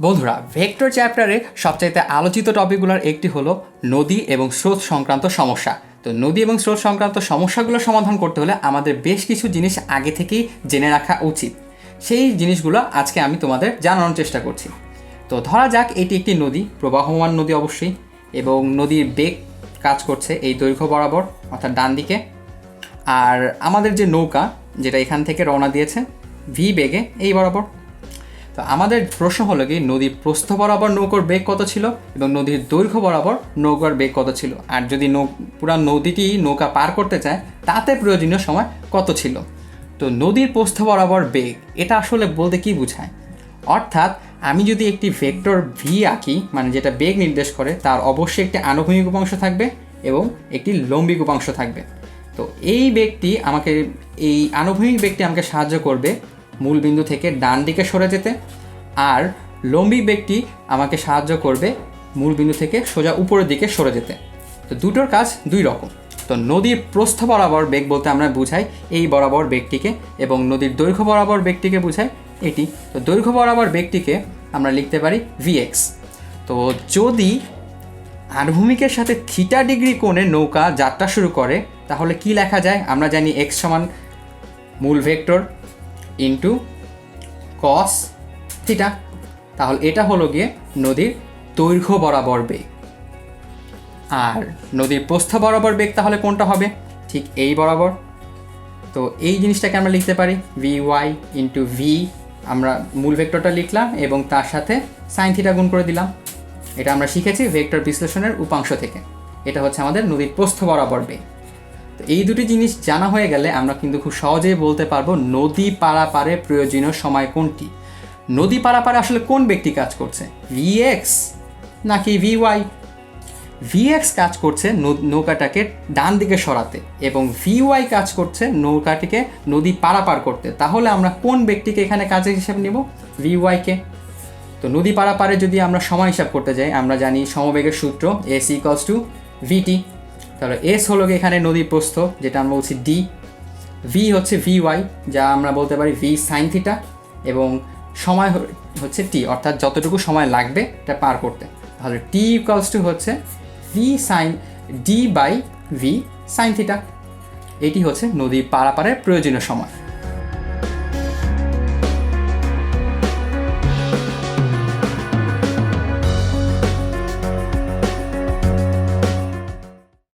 বন্ধুরা, ভেক্টর চ্যাপ্টারে সবচাইতে আলোচিত টপিকগুলোর একটি হলো নদী এবং স্রোত সংক্রান্ত সমস্যা। তো নদী এবং স্রোত সংক্রান্ত সমস্যাগুলো সমাধান করতে হলে আমাদের বেশ কিছু জিনিস আগে থেকেই জেনে রাখা উচিত। সেই জিনিসগুলো আজকে আমি তোমাদের জানানোর চেষ্টা করছি। তো ধরা যাক, এটি একটি নদী, প্রবাহমান নদী অবশ্যই, এবং নদীর বেগ কাজ করছে এই দৈর্ঘ্য বরাবর, অর্থাৎ ডান দিকে। আর আমাদের যে নৌকা, যেটা এখান থেকে রওনা দিয়েছে ভি বেগে এই বরাবর। তো আমাদের প্রশ্ন হলো কি, নদীর প্রস্থ বরাবর নৌকার বেগ কত ছিল এবং নদীর দৈর্ঘ্য বরাবর নৌকার বেগ কত ছিল? আর যদি নৌ, পুরা নদীটি নৌকা পার করতে চায়, তাতে প্রয়োজনীয় সময় কত ছিল? তো নদীর প্রস্থ বরাবর বেগ, এটা আসলে বলতে কি বোঝায়? অর্থাৎ আমি যদি একটি ভেক্টর ভি আঁকি মানে যেটা বেগ নির্দেশ করে, তার অবশ্যই একটি আনুভূমিক উপাংশ থাকবে এবং একটি লম্বিক উপাংশ থাকবে। তো এই বেগটি আমাকে, এই আনুভূমিক বেগটি আমাকে সাহায্য করবে মূল বিন্দু থেকে ডান দিকে সরে যেতে, আর লম্বি বেগটি আমাকে সাহায্য করবে মূল বিন্দু থেকে সোজা উপরের দিকে সরে যেতে। তো দুটোর কাজ দুই রকম। তো নদীর প্রস্থ বরাবর বেগ বলতে আমরা বুঝাই এই বরাবর বেগটিকে এবং নদীর দৈর্ঘ্য বরাবর বেগটিকে বুঝাই এটি। তো দৈর্ঘ্য বরাবর বেগটিকে আমরা লিখতে পারি ভিএক্স তো যদি আনুভূমিকের সাথে থিটা ডিগ্রি কোণে নৌকা যাত্রা শুরু করে, তাহলে কি লেখা যায়? আমরা জানি এক্স সমান মূল ভেক্টর ইন্টু কস থিটা তাহলে এটা হলো গিয়ে নদীর দৈর্ঘ্য বরাবর বেগ। আর নদীর প্রস্থ বরাবর বেগ তাহলে কোনটা হবে? ঠিক এই বরাবর। তো এই জিনিসটাকে আমরা লিখতে পারি ভি ওয়াই ইন্টু ভি আমরা মূল ভেক্টরটা লিখলাম এবং তার সাথে সাইন থিটা গুণ করে দিলাম। এটা আমরা শিখেছি ভেক্টর বিশ্লেষণের উপাংশ থেকে। এটা হচ্ছে আমাদের নদীর প্রস্থ বরাবর বেগ। তো এই দুটি জিনিস জানা হয়ে গেলে আমরা কিন্তু খুব সহজেই বলতে পারব নদী পারাপারে প্রয়োজনীয় সময় কোনটি? নদী পারাপারে আসলে কোন ব্যক্তি কাজ করছে? ভিএক্স নাকি ভিওয়াই ভিএক্স কাজ করছে নৌকাটাকে ডান দিকে সরাতে এবং ভিওয়াই কাজ করছে নৌকাটিকে নদী পারাপার করতে। তাহলে আমরা কোন ব্যক্তিকে এখানে কাজের হিসাবে নেব? ভিওয়াইকে তো নদী পারাপারে যদি আমরা সময় হিসাব করতে যাই, আমরা জানি সমবেগের সূত্র এস ইকলস টু ভিটি তাহলে এস হলো এখানে নদী প্রস্থ, যেটা আমরা বলছি ডি ভি হচ্ছে ভি ওয়াই যা আমরা বলতে পারি ভি সাইন থিটা এবং সময় হচ্ছে টি অর্থাৎ যতটুকু সময় লাগবে এটা পার করতে। তাহলে টি ইকুয়ালস টু হচ্ছে V sine D by V sine theta এটি হচ্ছে নদী পারাপারের প্রয়োজনীয় সময়।